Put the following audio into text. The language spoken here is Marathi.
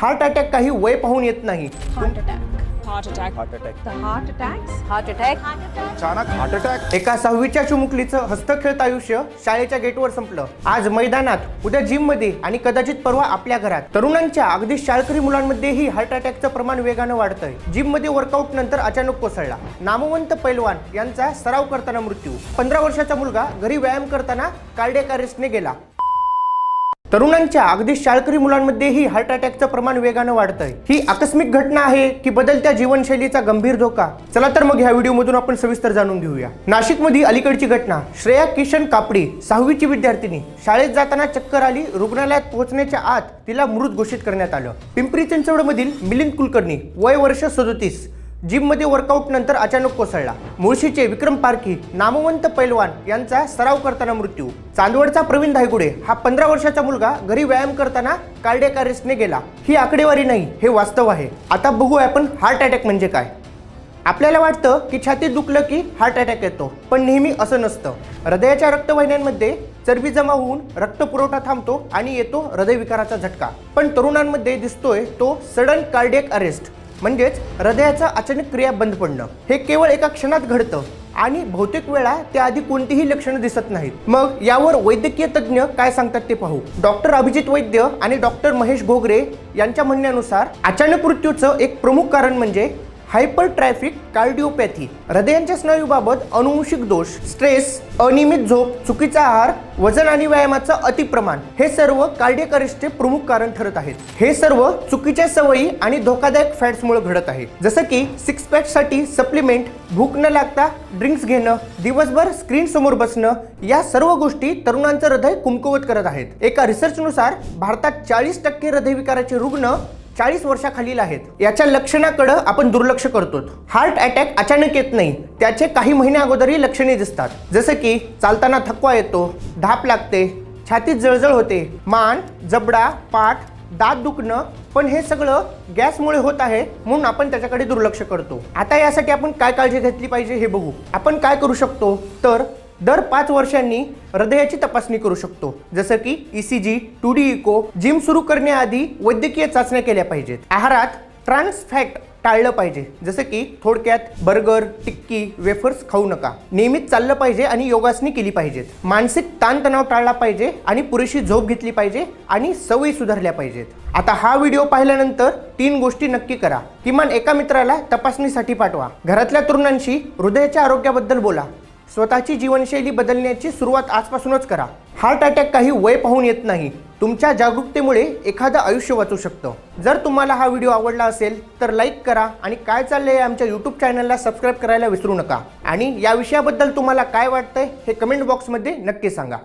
हार्ट अटॅक काही वय पाहून येत नाही. हार्ट. अचानक हार्ट अटॅक. एका सहावीच्या चिमुकलीचं हस्तखेळत आयुष्य शाळेच्या गेटवर संपलं. आज मैदानात उद्या जिममध्ये आणि कदाचित परवा आपल्या घरात. तरुणांच्या अगदी शाळकरी मुलांमध्येही हार्ट अटॅकचं प्रमाण वेगानं वाढतंय. जिममध्ये वर्कआउट नंतर अचानक कोसळला. नामवंत पैलवान यांचा सराव करताना मृत्यू. पंधरा वर्षाचा मुलगा घरी व्यायाम करताना कार्डियक अरेस्टने गेला. तरुणांच्या अगदी शाळकरी मुलांमध्येही हार्ट अटॅकचं प्रमाण वेगानं वाढतंय. ही आकस्मिक घटना आहे की बदलत्या जीवनशैलीचा गंभीर धोका? चला तर मग ह्या व्हिडिओमधून आपण सविस्तर जाणून घेऊया. नाशिकमध्ये अलीकडची घटना. श्रेया किशन कापडी सहावीची विद्यार्थिनी शाळेत जाताना चक्कर आली रुग्णालयात पोहोचण्याच्या आत तिला मृत घोषित करण्यात आलं. पिंपरी चिंचवडमधील मिलिंद कुलकर्णी वय वर्ष सदोतीस. जिममध्ये वर्कआउट नंतर अचानक कोसळला. मुळशीचे विक्रम पारखी नामवंत पैलवान यांचा सराव करताना मृत्यू. चांदवडचा प्रवीण धायगुडे हा पंधरा वर्षाचा मुलगा घरी व्यायाम करताना कार्डियक अरेस्टने गेला. ही आकडेवारी नाही हे वास्तव आहे. आता बघू आपण हार्ट अटॅक म्हणजे काय. आपल्याला वाटतं की छातीत दुखलं की हार्ट अटॅक येतो पण नेहमी असं नसतं. हृदयाच्या रक्तवाहिन्यांमध्ये चरबी जमा होऊन रक्तपुरवठा थांबतो आणि येतो हृदयविकाराचा झटका. पण तरुणांमध्ये दिसतोय तो सडन कार्डियक अरेस्ट म्हणजेच हृदयाचा अचानक क्रिया बंद पडणं. हे केवळ एका क्षणात घडतं आणि बहुतेक वेळा त्याआधी कोणतीही लक्षणं दिसत नाहीत. मग यावर वैद्यकीय तज्ज्ञ काय सांगतात ते पाहू. डॉक्टर अभिजित वैद्य आणि डॉक्टर महेश घोगरे यांच्या म्हणण्यानुसार अचानक मृत्यूचं एक प्रमुख कारण म्हणजे हायपर ट्रॅफिक कार्डिओपॅथी हृदयांच्या स्नायूबाबत अनुवंशिक दोष स्ट्रेस अनियमित झोप चुकीचा आहार वजन आणि व्यायामाचं अतिप्रमाण हे सर्व कार्डियक अरेस्टचे प्रमुख कारण ठरत आहेत. हे सर्व चुकीच्या सवयी आणि धोकादायक फॅट्समुळे घडत आहे. जसं की सिक्स पॅकसाठी सप्लिमेंट भूक न लागता ड्रिंक्स घेणं दिवसभर स्क्रीन समोर बसणं या सर्व गोष्टी तरुणांचं हृदय कुमकुवत करत आहेत. एका रिसर्चनुसार भारतात चाळीस टक्के हृदयविकाराचे रुग्ण चाळीस वर्षाखालील आहेत. याच्या लक्षणाकडं आपण दुर्लक्ष करतो हार्ट अटॅक अचानक येत नाही. त्याचे काही महिन्या अगोदरही लक्षणे दिसतात. जसं की चालताना थकवा येतो धाप लागते छातीत जळजळ होते मान जबडा पाठ दात दुखणं पण हे सगळं गॅसमुळे होत आहे म्हणून आपण त्याच्याकडे दुर्लक्ष करतो. आता यासाठी आपण काय काळजी घेतली पाहिजे हे बघू. आपण काय करू शकतो? तर दर पाच वर्षांनी हृदयाची तपासणी करू शकतो. जसं की E ECG two D echo gym सुरू करण्याआधी वैद्यकीय चाचण्या केल्या पाहिजेत. आहारात ट्रान्स फॅट टाळलं पाहिजे. जसं की थोडक्यात बर्गर टिक्की वेफर्स खाऊ नका. नियमित चाललं पाहिजे आणि योगासनी केली पाहिजेत. मानसिक ताणतणाव टाळला पाहिजे आणि पुरेशी झोप घेतली पाहिजे आणि सवयी सुधारल्या पाहिजेत. आता हा व्हिडिओ पाहिल्यानंतर तीन गोष्टी नक्की करा. किमान एका मित्राला तपासणीसाठी पाठवा. घरातल्या तरुणांशी हृदयाच्या आरोग्याबद्दल बोला. स्वतःची जीवनशैली बदलण्याची सुरुवात आजपासूनच करा. हार्ट अटॅक काही वय पाहून येत नाही. तुमच्या जागरूकतेमुळे एखादं आयुष्य वाचू शकतं. जर तुम्हाला हा व्हिडिओ आवडला असेल तर लाईक करा आणि काय चाललंय आमच्या यूट्यूब चॅनलला सबस्क्राईब करायला विसरू नका. आणि या विषयाबद्दल तुम्हाला काय वाटतंय हे कमेंट बॉक्समध्ये नक्की सांगा.